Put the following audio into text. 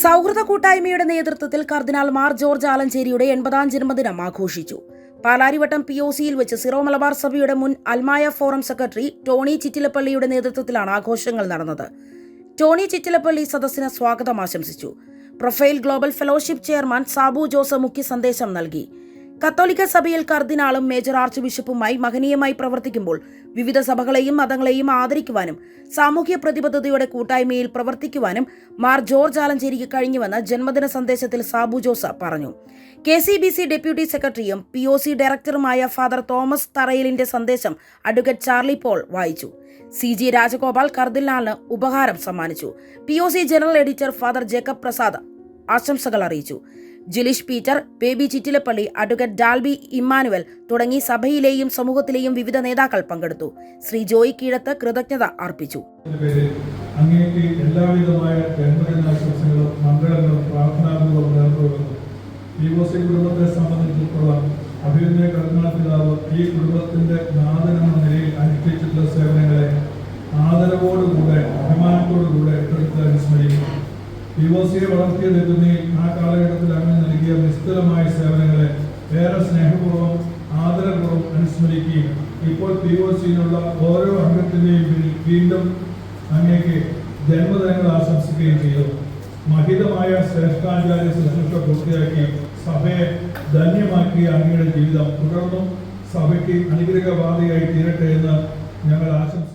സൗഹൃദ കൂട്ടായ്മയുടെ നേതൃത്വത്തിൽ കർദിനാൾ മാർ ജോർജ് ആലഞ്ചേരിയുടെ എൺപതാം ജന്മദിനം ആഘോഷിച്ചു. പാലാരിവട്ടം പി ഒ സിയിൽ വെച്ച് സിറോ മലബാർ സഭയുടെ മുൻ അൽമായ ഫോറം സെക്രട്ടറി ടോണി ചിറ്റിലപ്പള്ളിയുടെ നേതൃത്വത്തിലാണ് ആഘോഷങ്ങൾ നടന്നത്. ടോണി ചിറ്റിലപ്പള്ളി സദസ്സിന് സ്വാഗതം ആശംസിച്ചു. Profile global fellowship chairman Sabu Jose മുഖ്യ സന്ദേശം നൽകി. കത്തോലിക്ക സഭയിൽ കർദിനാളും മേജർ ആർച്ച് ബിഷപ്പുമായി മഹനീയമായി പ്രവർത്തിക്കുമ്പോൾ വിവിധ സഭകളെയും മതങ്ങളെയും ആദരിക്കുവാനും സാമൂഹ്യ പ്രതിബദ്ധതയുടെ കൂട്ടായ്മയിൽ പ്രവർത്തിക്കുവാനും മാർ ജോർജ് ആലഞ്ചേരിക്ക് കഴിഞ്ഞുവെന്ന് ജന്മദിന സന്ദേശത്തിൽ സാബു ജോസ പറഞ്ഞു. K C B C deputy സെക്രട്ടറിയും പി ഒ സി ഡയറക്ടറുമായ ഫാദർ തോമസ് തറയിലിന്റെ സന്ദേശം അഡ്വക്കേറ്റ് ചാർലി പോൾ വായിച്ചു. സി ജി രാജഗോപാൽ കർദിനാളിന് ഉപഹാരം സമ്മാനിച്ചു. P O C general editor father Jacob Prasad ആശംസകൾ അറിയിച്ചു. Jilish Peter Baby Chittilappilly advocate Dalby Emmanuel തുടങ്ങി സഭയിലെയും സമൂഹത്തിലെയും വിവിധ നേതാക്കൾ പങ്കെടുത്തു. ശ്രീ ജോയി കീഴത്ത് കൃതജ്ഞത അർപ്പിച്ചു. എല്ലാവിധമായ ജന്മദിനാശംസകളും മംഗളങ്ങളും നേർന്നുകൊള്ളുന്നു. ഈ കുടുംബത്തെ ഈ കുടുംബത്തിന്റെ ആദരവോടുകൂടെ അഭിമാനത്തോടുകൂടെ എടുത്ത് അനുസ്മരിക്കുന്നു പി ഒ സിയെ ആ കാലഘട്ടത്തിൽ അങ്ങനെ നൽകിയ നിസ്തുലമായ സേവനങ്ങളെ ഏറെ സ്നേഹപൂർവം ആദരപൂർവം അനുസ്മരിക്കുകയും ഇപ്പോൾ പി ഒ സിയിലുള്ള ഓരോ അംഗത്തിന്റെയും പിന്നിൽ വീണ്ടും അങ്ങേക്ക് ജന്മദിനങ്ങൾ ആശംസിക്കുകയും ചെയ്തു. മഹിതമായ ശ്രേഷ്ഠാചാര്യ ശുശ്രൂഷ പൂർത്തിയാക്കി സഭയെ ധന്യമാക്കിയ അങ്ങയുടെ ജീവിതം തുടർന്നും സഭയ്ക്ക് അനുഗ്രഹവാദിയായി തീരട്ടെ എന്ന് ഞങ്ങൾ ആശംസിക്കുന്നു.